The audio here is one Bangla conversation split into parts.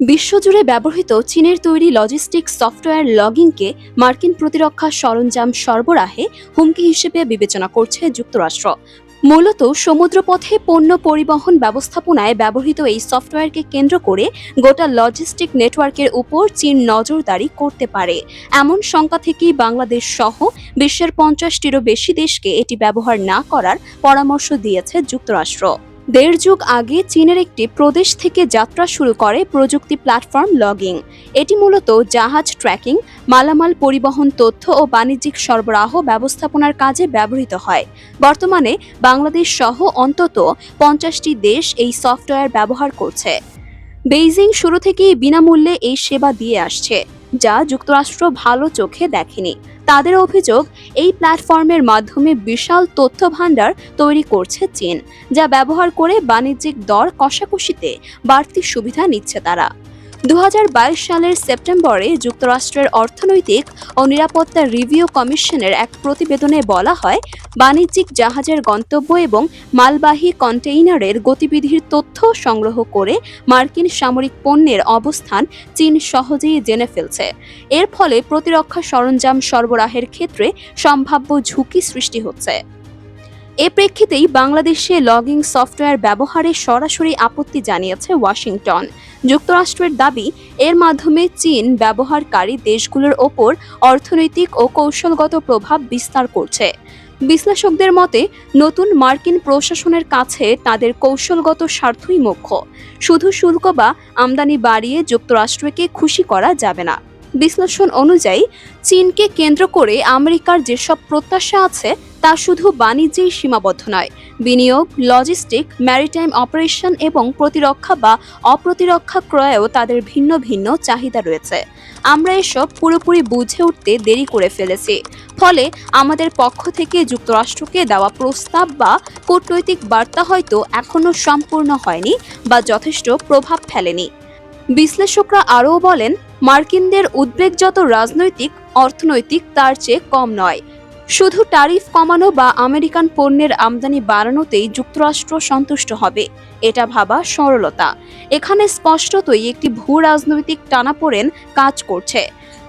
বিশ্বজুড়ে ব্যবহৃত চীনের তৈরি লজিস্টিক সফটওয়্যার লগিংকে মার্কিন প্রতিরক্ষা সরঞ্জাম সরবরাহে হুমকি হিসেবে বিবেচনা করছে যুক্তরাষ্ট্র। মূলত সমুদ্রপথে পণ্য পরিবহন ব্যবস্থাপনায় ব্যবহৃত এই সফটওয়্যারকে কেন্দ্র করে গোটা লজিস্টিক নেটওয়ার্কের উপর চীন নজরদারি করতে পারে। এমন শঙ্কা থেকেই বাংলাদেশ সহ বিশ্বের পঞ্চাশটিরও বেশি দেশকে এটি ব্যবহার না করার পরামর্শ দিয়েছে যুক্তরাষ্ট্র। দেড় যুগ আগে চীনের একটি প্রদেশ থেকে যাত্রা শুরু করে প্রযুক্তি প্ল্যাটফর্ম লগিং। এটি মূলত জাহাজ ট্র্যাকিং, মালামাল পরিবহন তথ্য ও বাণিজ্যিক সরবরাহ ব্যবস্থাপনার কাজে ব্যবহৃত হয়। বর্তমানে বাংলাদেশ সহ অন্তত পঞ্চাশটি দেশ এই সফটওয়্যার ব্যবহার করছে। বেইজিং শুরু থেকেই বিনামূল্যে এই সেবা দিয়ে আসছে, যা যুক্তরাষ্ট্র ভালো চোখে দেখেনি। তাদের অভিযোগ, এই প্ল্যাটফর্মের মাধ্যমে বিশাল তথ্য ভাণ্ডার তৈরি করছে চীন, যা ব্যবহার করে বাণিজ্যিক দর কষাকষিতে বাড়তি সুবিধা নিচ্ছে তারা। দু হাজার বাইশ সালের সেপ্টেম্বরে যুক্তরাষ্ট্রের অর্থনৈতিক ও নিরাপত্তা রিভিউ কমিশনের এক প্রতিবেদনে বলা হয়, বাণিজ্যিক জাহাজের গন্তব্য এবং মালবাহী কন্টেইনারের গতিবিধির তথ্য সংগ্রহ করে মার্কিন সামরিক পণ্যের অবস্থান চীন সহজেই জেনে ফেলছে। এর ফলে প্রতিরক্ষা সরঞ্জাম সরবরাহের ক্ষেত্রে সম্ভাব্য ঝুঁকি সৃষ্টি হচ্ছে। এ প্রেক্ষিতেই বাংলাদেশে লগিং সফটওয়্যার ব্যবহারে সরাসরি আপত্তি জানিয়েছে ওয়াশিংটন। যুক্তরাষ্ট্রের দাবি, এর মাধ্যমে চীন ব্যবহারকারী দেশগুলোর ওপর অর্থনৈতিক ও কৌশলগত প্রভাব বিস্তার করছে। বিশ্লেষকদের মতে, নতুন মার্কিন প্রশাসনের কাছে তাদের কৌশলগত স্বার্থই মুখ্য। শুধু শুল্ক বা আমদানি বাড়িয়ে যুক্তরাষ্ট্রকে খুশি করা যাবে না। বিশ্লেষণ অনুযায়ী, চীনকে কেন্দ্র করে আমেরিকার যেসব প্রত্যাশা আছে তা শুধু বাণিজ্যেই সীমাবদ্ধ নয়। বিনিয়োগ, লজিস্টিক, ম্যারিটাইম অপারেশন এবং প্রতিরক্ষা বা অপ্রতিরক্ষা ক্রয়েও তাদের ভিন্ন ভিন্ন চাহিদা রয়েছে। আমরা এসব পুরোপুরি বুঝে উঠতে দেরি করে ফেলেছি। ফলে আমাদের পক্ষ থেকে যুক্তরাষ্ট্রকে দেওয়া প্রস্তাব বা কূটনৈতিক বার্তা হয়তো এখনও সম্পূর্ণ হয়নি বা যথেষ্ট প্রভাব ফেলেনি। বিশ্লেষকরা আরও বলেন, মার্কিনদের উদ্বেগ যত রাজনৈতিক, অর্থনৈতিক তার চেয়ে কম নয়। শুধু ট্যারিফ কমানো বা আমেরিকান পণ্যের আমদানি বাড়ানোতেই যুক্তরাষ্ট্র সন্তুষ্ট হবে। এটা ভাবা সরলতা। এখানে স্পষ্টতই একটি ভূ রাজনৈতিক টানাপোড়েন কাজ করছে।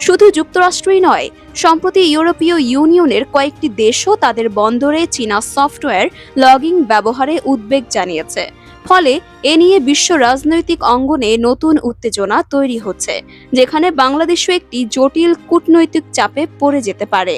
শুধু যুক্তরাষ্ট্রই নয়, সম্প্রতি ইউরোপীয় ইউনিয়নের কয়েকটি দেশও তাদের বন্দরে চীনা সফটওয়্যার লগিং ব্যবহারে উদ্বেগ জানিয়েছে। ফলে এ নিয়ে বিশ্ব রাজনৈতিক অঙ্গনে নতুন উত্তেজনা তৈরি হচ্ছে, যেখানে বাংলাদেশও একটি জটিল কূটনৈতিক চাপে পড়ে যেতে পারে।